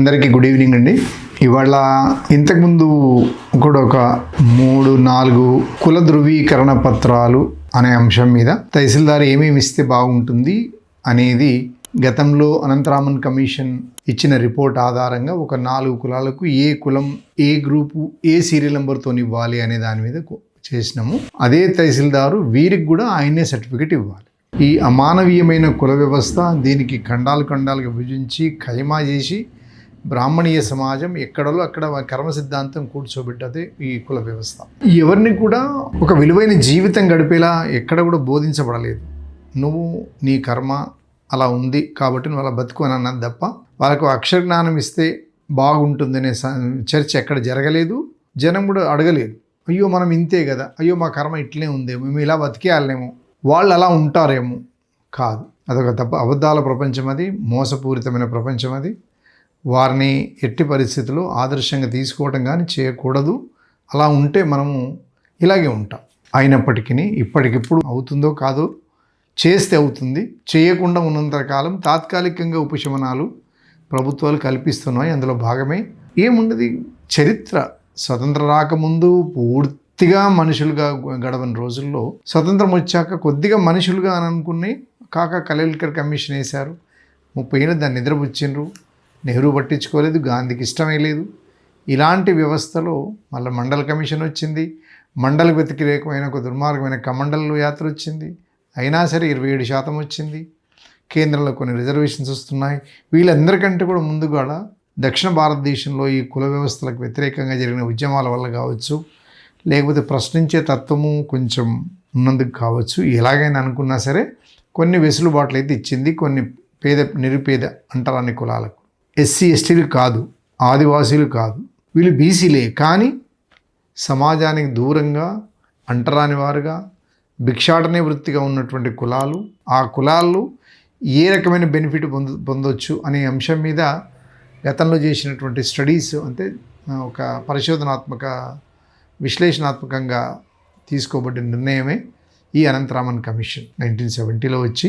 అందరికీ good evening అండి. ఇవాళ ఇంతకుముందు కూడా ఒక మూడు నాలుగు కుల ధృవీకరణ పత్రాలు అనే అంశం మీద తహసీల్దార్ ఏమేమి ఇస్తే బాగుంటుంది అనేది గతంలో అనంతరామన్ కమిషన్ ఇచ్చిన రిపోర్ట్ ఆధారంగా ఒక నాలుగు కులాలకు ఏ కులం ఏ గ్రూపు ఏ సీరియల్ నెంబర్తో ఇవ్వాలి అనే దాని మీద చేసినాము. అదే తహసీల్దారు వీరికి కూడా ఆయనే సర్టిఫికెట్ ఇవ్వాలి. ఈ అమానవీయమైన కుల వ్యవస్థ దీనికి ఖండాలు ఖండాలుగా విభజించి ఖైమా చేసి బ్రాహ్మణీయ సమాజం ఎక్కడలో అక్కడ కర్మ సిద్ధాంతం కూర్చోబెట్టదే ఈ కుల వ్యవస్థ. ఎవరిని కూడా ఒక విలువైన జీవితం గడిపేలా ఎక్కడ కూడా బోధించబడలేదు. నువ్వు నీ కర్మ అలా ఉంది కాబట్టి నువ్వు అలా బతుకు అని అన్నది తప్ప వాళ్ళకు అక్షర జ్ఞానం ఇస్తే బాగుంటుందనే స- చర్చ ఎక్కడ జరగలేదు. జనం కూడా అడగలేదు. అయ్యో మనం ఇంతే కదా అయ్యో మా కర్మ ఇట్లే ఉందేమో మేము ఇలా బతికేయాలేమో వాళ్ళు అలా ఉంటారేమో? కాదు. అదొక తప్ప అబద్ధాల ప్రపంచం అది మోసపూరితమైన ప్రపంచం అది. వారిని ఎట్టి పరిస్థితుల్లో ఆదర్శంగా తీసుకోవడం కానీ చేయకూడదు. అలా ఉంటే మనము ఇలాగే ఉంటాం. అయినప్పటికీ ఇప్పటికిప్పుడు అవుతుందో కాదో చేస్తే అవుతుంది. చేయకుండా ఉన్నంత కాలం తాత్కాలికంగా ఉపశమనాలు ప్రభుత్వాలు కల్పిస్తున్నాయి. అందులో భాగమే ఏముండదు? చరిత్ర. స్వతంత్ర రాకముందు పూర్తిగా మనుషులుగా గడవని రోజుల్లో స్వతంత్రం వచ్చాక కొద్దిగా మనుషులుగా అని అనుకుని కాక కలెక్టర్ కమిషన్ వేశారు. ముప్పై ఏళ్ళు దాన్ని నిద్రపుచ్చిండ్రు. నెహ్రూ పట్టించుకోలేదు గాంధీకి ఇష్టమే లేదు. ఇలాంటి వ్యవస్థలో మళ్ళీ మండల కమిషన్ వచ్చింది. మండల వ్యతిరేకమైన ఒక దుర్మార్గమైన కమండల్ యాత్ర వచ్చింది. అయినా సరే ఇరవై ఏడు శాతం వచ్చింది. కేంద్రంలో కొన్ని రిజర్వేషన్స్ వస్తున్నాయి. వీళ్ళందరికంటే కూడా ముందుగా దక్షిణ భారతదేశంలో ఈ కుల వ్యవస్థలకు వ్యతిరేకంగా జరిగిన ఉద్యమాల వల్ల కావచ్చు లేకపోతే ప్రశ్నించే తత్వము కొంచెం ఉన్నందుకు కావచ్చు. ఎలాగైనా అనుకున్నా సరే కొన్ని వెసులుబాట్లు అయితే ఇచ్చింది. కొన్ని పేద నిరుపేద అంటరాని కులాలకు. ఎస్సీ ఎస్టీలు కాదు ఆదివాసీలు కాదు. వీళ్ళు బీసీలే. కానీ సమాజానికి దూరంగా అంటరాని వారుగా భిక్షాటనే వృత్తిగా ఉన్నటువంటి కులాలు ఆ కులాలు ఏ రకమైన బెనిఫిట్ పొంద పొందొచ్చు అనే అంశం మీద గతంలో చేసినటువంటి స్టడీస్ అంటే ఒక పరిశోధనాత్మక విశ్లేషణాత్మకంగా తీసుకోబడ్డ నిర్ణయమే ఈ అనంతరామన్ కమిషన్ నైన్టీన్ సెవెంటీలో వచ్చి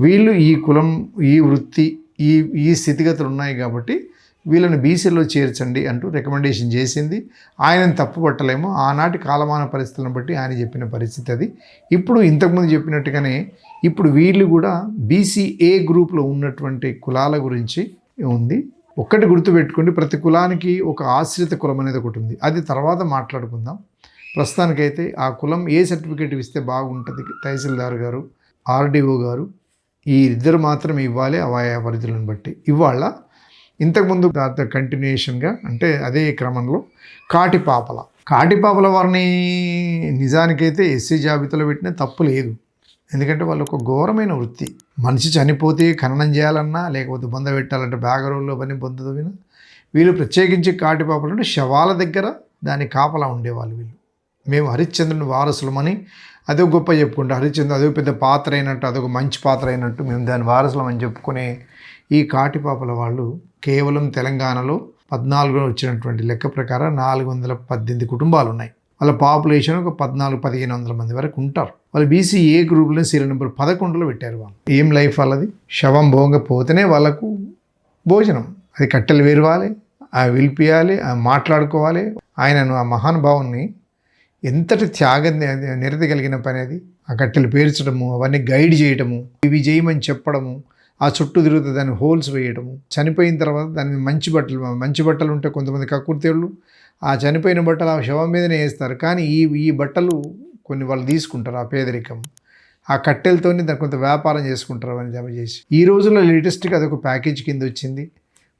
వీళ్ళు ఈ కులం ఈ వృత్తి ఈ ఈ స్థితిగతులు ఉన్నాయి కాబట్టి వీళ్ళని బీసీలో చేర్చండి అంటూ రికమెండేషన్ చేసింది. ఆయనను తప్పుపట్టలేము ఆనాటి కాలమాన పరిస్థితులను బట్టి ఆయన చెప్పిన పరిస్థితి అది. ఇప్పుడు ఇంతకుముందు చెప్పినట్టుగానే ఇప్పుడు వీళ్ళు కూడా బీసీఏ గ్రూప్లో ఉన్నటువంటి కులాల గురించి ఉంది. ఒక్కటి గుర్తుపెట్టుకోండి ప్రతి కులానికి ఒక ఆశ్రిత కులం అనేది ఒకటి ఉంది. అది తర్వాత మాట్లాడుకుందాం. ప్రస్తుతానికైతే ఆ కులం ఏ సర్టిఫికేట్ ఇస్తే బాగుంటుంది? తహసీల్దార్ గారు ఆర్డీఓ గారు ఈ ఇద్దరు మాత్రం ఇవ్వాలి అవయవ పరిధులను బట్టి. ఇవాళ ఇంతకుముందు కంటిన్యూషన్గా అంటే అదే క్రమంలో కాటిపాపల కాటిపాపల వారిని నిజానికైతే ఎస్సీ జాబితాలో పెట్టిన తప్పు లేదు. ఎందుకంటే వాళ్ళు ఒక ఘోరమైన వృత్తి. మనిషి చనిపోతే ఖననం చేయాలన్నా లేకపోతే బొంద పెట్టాలంటే బ్యాగరోల్లో పని పొందదవిన వీళ్ళు ప్రత్యేకించి కాటిపాపలు అంటే శవాల దగ్గర దాని కాపలా ఉండేవాళ్ళు వీళ్ళు. మేము హరిశ్చంద్రుని వారసులమని అదో గొప్ప చెప్పుకుంటాం. హరిశ్చంద్ర అదో పెద్ద పాత్ర అయినట్టు అదొక మంచి పాత్ర అయినట్టు మేము దాని వారసులమని చెప్పుకునే ఈ కాటిపాపల వాళ్ళు కేవలం తెలంగాణలో పద్నాలుగులో వచ్చినటువంటి లెక్క ప్రకారం నాలుగు వందల పద్దెనిమిది కుటుంబాలు ఉన్నాయి వాళ్ళ పాపులేషన్ ఒక పద్నాలుగు పదిహేను వందల మంది వరకు ఉంటారు. వాళ్ళు బీసీ ఏ గ్రూప్లో సీరియల్ నెంబర్ పదకొండులో పెట్టారు వాళ్ళు. ఏం లైఫ్ వాళ్ళది? శవం భోంగ పోతేనే వాళ్ళకు భోజనం. అది కట్టెలు విరవాలి ఆ విలిపియాలి ఆ మాట్లాడుకోవాలి. ఆయనను ఆ మహానుభావుని ఎంతటి త్యాగ నిరత కలిగిన పని అది? ఆ కట్టెలు పేర్చడము అవన్నీ గైడ్ చేయటము ఇవి చేయమని చెప్పడము ఆ చుట్టూ తిరుగుతూ దాన్ని హోల్స్ వేయడము చనిపోయిన తర్వాత దాని మంచి బట్టలు మంచి బట్టలు ఉంటే కొంతమంది కక్కుర్తేళ్ళు ఆ చనిపోయిన బట్టలు ఆ శవం మీదనే వేస్తారు. కానీ ఈ ఈ బట్టలు కొన్ని వాళ్ళు తీసుకుంటారు ఆ పేదరికం. ఆ కట్టెలతోని దాన్ని కొంత వ్యాపారం చేసుకుంటారు అని జమ చేసి. ఈ రోజుల్లో లేటెస్ట్గా అదొక ప్యాకేజ్ కింద వచ్చింది.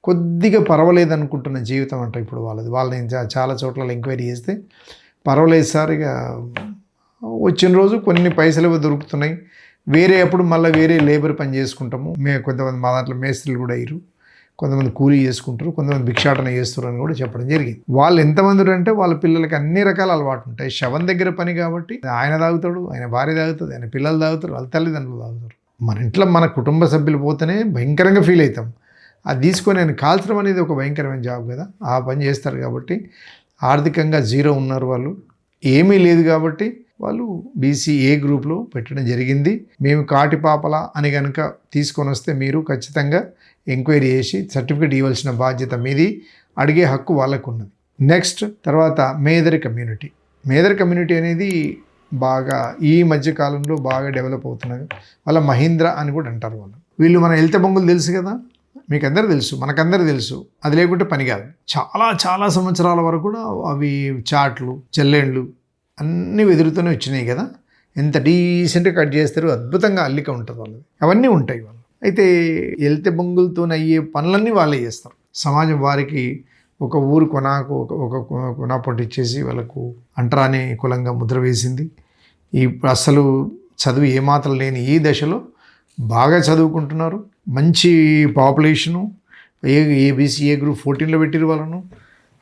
కొద్దిగా పర్వాలేదు అనుకుంటున్న జీవితం అంట ఇప్పుడు వాళ్ళది. వాళ్ళని చాలా చోట్ల ఎంక్వైరీ చేస్తే పర్వాలేదు సార్ ఇక వచ్చిన రోజు కొన్ని పైసలు దొరుకుతున్నాయి. వేరే అప్పుడు మళ్ళీ వేరే లేబర్ పని చేసుకుంటాము. మే కొంతమంది మా దాంట్లో మేస్త్రీలు కూడా అయ్యారు. కొంతమంది కూలీ చేసుకుంటారు. కొంతమంది భిక్షాటన చేస్తారు అని కూడా చెప్పడం జరిగింది. వాళ్ళు ఎంతమంది అంటే వాళ్ళ పిల్లలకి అన్ని రకాల అలవాటు ఉంటాయి. శవం దగ్గర పని కాబట్టి ఆయన తాగుతాడు ఆయన భార్య తాగుతుంది ఆయన పిల్లలు తాగుతారు వాళ్ళ తల్లిదండ్రులు తాగుతారు. మన ఇంట్లో మన కుటుంబ సభ్యులు పోతేనే భయంకరంగా ఫీల్ అవుతాం. అది తీసుకొని ఆయన కాల్చడం అనేది ఒక భయంకరమైన జాబ్ కదా. ఆ పని చేస్తారు కాబట్టి ఆర్థికంగా జీరో ఉన్నారు వాళ్ళు. ఏమీ లేదు కాబట్టి వాళ్ళు బీసీ ఏ గ్రూప్లో పెట్టడం జరిగింది. మేము కాటిపాపల అని కనుక తీసుకొని వస్తే మీరు ఖచ్చితంగా ఎంక్వైరీ చేసి సర్టిఫికేట్ ఇవ్వాల్సిన బాధ్యత మీది. అడిగే హక్కు వాళ్ళకు ఉన్నది నెక్స్ట్ తర్వాత మేదరి కమ్యూనిటీ. మేదరి కమ్యూనిటీ అనేది బాగా ఈ మధ్య కాలంలో బాగా డెవలప్ అవుతున్నది. వాళ్ళ మహీంద్ర అని కూడా అంటారు వాళ్ళు. వీళ్ళు మన ఎల్త బొంగులు తెలుసు కదా? మీకు అందరు తెలుసు మనకందరు తెలుసు. అది లేకుంటే పని కాదు. చాలా చాలా సంవత్సరాల వరకు కూడా అవి చాట్లు చెల్లెండ్లు అన్నీ వెదురుతూనే వచ్చినాయి కదా. ఎంత డీసెంట్గా కట్ చేస్తారు అద్భుతంగా అల్లిక ఉంటుంది వాళ్ళది. అవన్నీ ఉంటాయి వాళ్ళు. అయితే ఎల్తె బొంగులతో అయ్యే పనులన్నీ వాళ్ళే చేస్తారు. సమాజం వారికి ఒక ఊరు కొనాకు ఒక ఒక కొన ఇచ్చేసి వాళ్ళకు అంటరాని కులంగా ముద్ర వేసింది. ఈ అసలు చదువు ఏమాత్రం లేని ఈ దశలో బాగా చదువుకుంటున్నారు. మంచి population A ABC A group ఫోర్టీన్లో పెట్టిరు వాళ్ళను.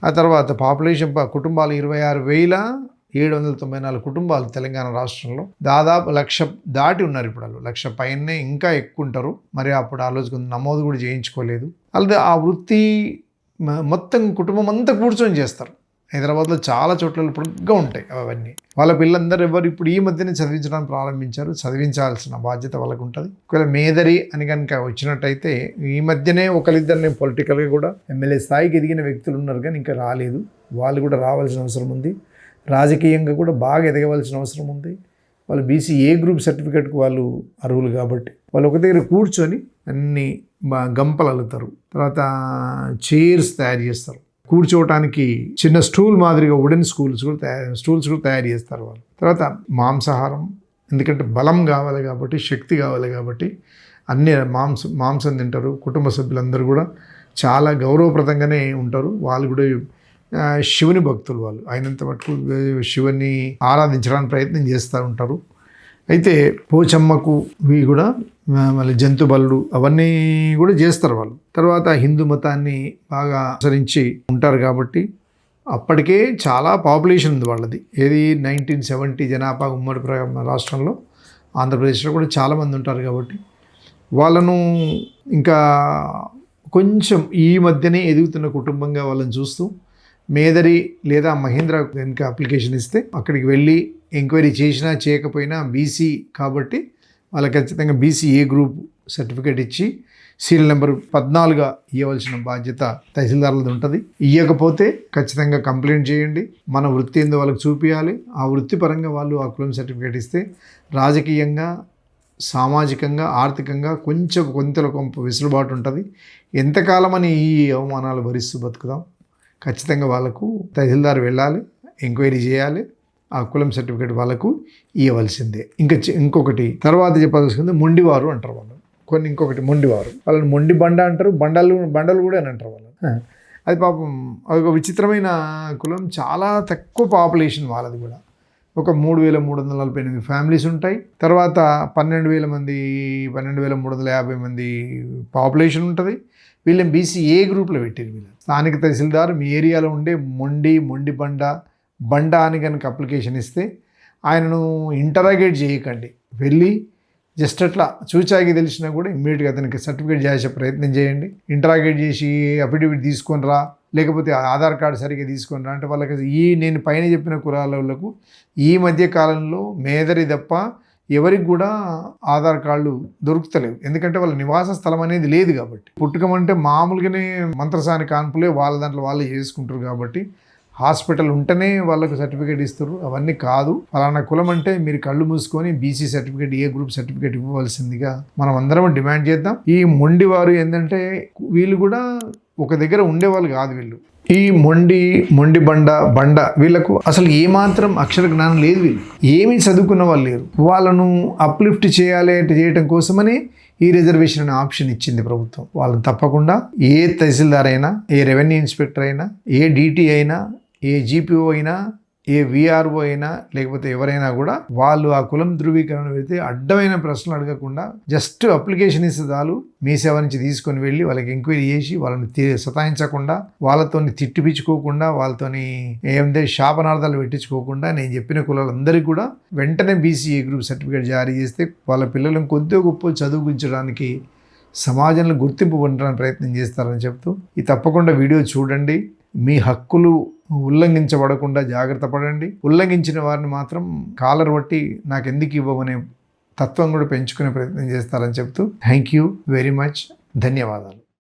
ఆ తర్వాత పాపులేషన్ కుటుంబాలు ఇరవై ఆరు వేల ఏడు వందల తొంభై నాలుగు కుటుంబాలు తెలంగాణ రాష్ట్రంలో దాదాపు లక్ష దాటి ఉన్నారు ఇప్పుడు వాళ్ళు. లక్ష పైనే ఇంకా ఎక్కువ ఉంటారు మరి అప్పుడు ఆ రోజు నమోదు కూడా చేయించుకోలేదు. అలాగే ఆ వృత్తి మొత్తం కుటుంబం అంతా కూర్చొని చేస్తారు. హైదరాబాద్లో చాలా చోట్ల పొడుగ్గా ఉంటాయి అవన్నీ. వాళ్ళ పిల్లలందరూ ఎవరు ఇప్పుడు ఈ మధ్యనే చదివించడానికి ప్రారంభించారు. చదివించాల్సిన బాధ్యత వాళ్ళకు ఉంటుంది. ఒకవేళ మేదరి అని కనుక వచ్చినట్టయితే ఈ మధ్యనే ఒకరిద్దరిని పొలిటికల్గా కూడా ఎమ్మెల్యే స్థాయికి ఎదిగిన వ్యక్తులు ఉన్నారు కానీ ఇంకా రాలేదు. వాళ్ళు కూడా రావాల్సిన అవసరం ఉంది. రాజకీయంగా కూడా బాగా ఎదగవలసిన అవసరం ఉంది. వాళ్ళు బీసీ ఏ గ్రూప్ సర్టిఫికేట్కి వాళ్ళు అర్హులు కాబట్టి వాళ్ళు ఒక దగ్గర కూర్చొని అన్ని గంపలు అల్లుతారు. తర్వాత చైర్స్ తయారు చేస్తారు. కూర్చోవటానికి చిన్న స్టూల్ మాదిరిగా వుడెన్ స్కూల్స్ కూడా తయారు స్టూల్స్ కూడా తయారు చేస్తారు వాళ్ళు. తర్వాత మాంసాహారం ఎందుకంటే బలం కావాలి కాబట్టి శక్తి కావాలి కాబట్టి అన్ని మాంసం మాంసం తింటారు. కుటుంబ సభ్యులందరూ కూడా చాలా గౌరవప్రదంగానే ఉంటారు. వాళ్ళు కూడా శివుని భక్తులు వాళ్ళు. అయినంత మటుకు శివుని ఆరాధించడానికి ప్రయత్నం చేస్తూ ఉంటారు. అయితే పోచమ్మకు కూడా మళ్ళీ జంతు బలుడు అవన్నీ కూడా చేస్తారు వాళ్ళు. తర్వాత హిందూ మతాన్ని బాగా అనుసరించి ఉంటారు కాబట్టి అప్పటికే చాలా పాపులేషన్ ఉంది వాళ్ళది. ఏది నైన్టీన్ సెవెంటీ జనాభా ఉమ్మడి రాష్ట్రంలో ఆంధ్రప్రదేశ్లో కూడా చాలామంది ఉంటారు కాబట్టి వాళ్ళను ఇంకా కొంచెం ఈ మధ్యనే ఎదుగుతున్న కుటుంబంగా వాళ్ళని చూస్తూ మేదరి లేదా మహేంద్ర కనుక అప్లికేషన్ ఇస్తే అక్కడికి వెళ్ళి ఎంక్వైరీ చేసినా చేయకపోయినా బీసీ కాబట్టి వాళ్ళకి ఖచ్చితంగా బీసీ ఏ గ్రూప్ సర్టిఫికేట్ ఇచ్చి సీరియల్ నెంబర్ పద్నాలుగుగా ఇవ్వవలసిన బాధ్యత తహసీల్దారులది ఉంటుంది. ఇవ్వకపోతే ఖచ్చితంగా కంప్లైంట్ చేయండి. మన వృత్తి ఏందో వాళ్ళకి చూపించాలి ఆ వృత్తిపరంగా వాళ్ళు ఆ కులం సర్టిఫికేట్ ఇస్తే రాజకీయంగా సామాజికంగా ఆర్థికంగా కొంచెం కొంతలో కొంత వెసులుబాటు ఉంటుంది. ఎంతకాలమని ఈ అవమానాలు భరిస్తూ బతుకుదాం? ఖచ్చితంగా వాళ్ళకు తహసీల్దార్ వెళ్ళాలి ఎంక్వైరీ చేయాలి. ఆ కులం సర్టిఫికేట్ వాళ్ళకు ఇవ్వవలసిందే ఇంకా ఇంకొకటి తర్వాత చెప్పాల్సింది మొండివారు అంటారు వాళ్ళు. కొన్ని ఇంకొకటి మొండివారు. వాళ్ళని మొండి బండ అంటారు బండలు బండలు కూడా అని అంటారు వాళ్ళు. అది పాపం ఒక విచిత్రమైన కులం చాలా తక్కువ పాపులేషన్ వాళ్ళది కూడా. ఒక మూడు వేల మూడు వందల నలభై ఎనిమిది ఫ్యామిలీస్ ఉంటాయి. తర్వాత పన్నెండు వేల మంది పన్నెండు వేల మూడు వందల యాభై మంది పాపులేషన్ ఉంటుంది. వీళ్ళని బీసీ ఏ గ్రూప్లో పెట్టారు వీళ్ళు? స్థానిక తహసీల్దార్ మీ ఏరియాలో ఉండే మొండి మొండి బండ బండ అని కనుక అప్లికేషన్ ఇస్తే ఆయనను ఇంటరాగేట్ చేయకండి. వెళ్ళి జస్ట్ అట్లా చూచాకి తెలిసినా కూడా ఇమ్మీడియట్గా అతనికి సర్టిఫికేట్ చేసే ప్రయత్నం చేయండి. ఇంటరాగేట్ చేసి అఫిడవిట్ తీసుకొని రా లేకపోతే ఆధార్ కార్డు సరిగ్గా తీసుకొని రా అంటే వాళ్ళకి ఈ నేను పైన చెప్పిన కులాలకు ఈ మధ్య కాలంలో మేదరి తప్ప ఎవరికి కూడా ఆధార్ కార్డులు దొరుకుతలేవు. ఎందుకంటే వాళ్ళ నివాస స్థలం అనేది లేదు కాబట్టి. పుట్టుకమంటే మామూలుగానే మంత్రసాని కాన్పులే వాళ్ళ దాంట్లో వాళ్ళే చేసుకుంటారు కాబట్టి హాస్పిటల్ ఉంటేనే వాళ్ళకు సర్టిఫికేట్ ఇస్తారు. అవన్నీ కాదు. ఫలానా కులం అంటే మీరు కళ్ళు మూసుకొని BC certificate A group certificate ఇవ్వవలసిందిగా మనం అందరం డిమాండ్ చేద్దాం. ఈ మొండి వారు ఏంటంటే వీళ్ళు కూడా ఒక దగ్గర ఉండేవాళ్ళు కాదు వీళ్ళు. ఈ మొండి మొండి బండ బండ వీళ్ళకు అసలు ఏమాత్రం అక్షర జ్ఞానం లేదు వీళ్ళు. ఏమీ చదువుకున్న వాళ్ళు లేరు. వాళ్ళను అప్లిఫ్ట్ చేయాలి అంటే చేయటం కోసమని ఈ రిజర్వేషన్ అనే ఆప్షన్ ఇచ్చింది ప్రభుత్వం. వాళ్ళని తప్పకుండా ఏ తహసీల్దార్ అయినా ఏ రెవెన్యూ ఇన్స్పెక్టర్ అయినా ఏ డీటీ అయినా ఏ జీపీఓ అయినా ఏ విఆర్ఓ అయినా లేకపోతే ఎవరైనా కూడా వాళ్ళు ఆ కులం ధృవీకరణ పెడితే అడ్డమైన ప్రశ్నలు అడగకుండా జస్ట్ అప్లికేషన్ ఇస్తే చాలు మీ సేవ నుంచి తీసుకొని వెళ్ళి వాళ్ళకి ఎంక్వైరీ చేసి వాళ్ళని సతాయించకుండా వాళ్ళతోని తిట్టిపించుకోకుండా వాళ్ళతోని ఏందే శాపనార్థాలు పెట్టించుకోకుండా నేను చెప్పిన కులాలందరికీ కూడా వెంటనే బీసీఏ గ్రూప్ సర్టిఫికేట్ జారీ చేస్తే వాళ్ళ పిల్లలను కొద్దిగా గొప్ప చదువుకుంచడానికి సమాజంలో గుర్తింపు పొందడానికి ప్రయత్నం చేస్తారని చెప్తూ ఈ తప్పకుండా వీడియో చూడండి. మీ హక్కులు ఉల్లంఘించబడకుండా జాగ్రత్త పడండి. ఉల్లంఘించిన వారిని మాత్రం కాలర్ బట్టి నాకు ఎందుకు ఇవ్వమనే తత్వం కూడా పెంచుకునే ప్రయత్నం చేస్తారని చెప్తూ థ్యాంక్ యూ వెరీ మచ్. ధన్యవాదాలు.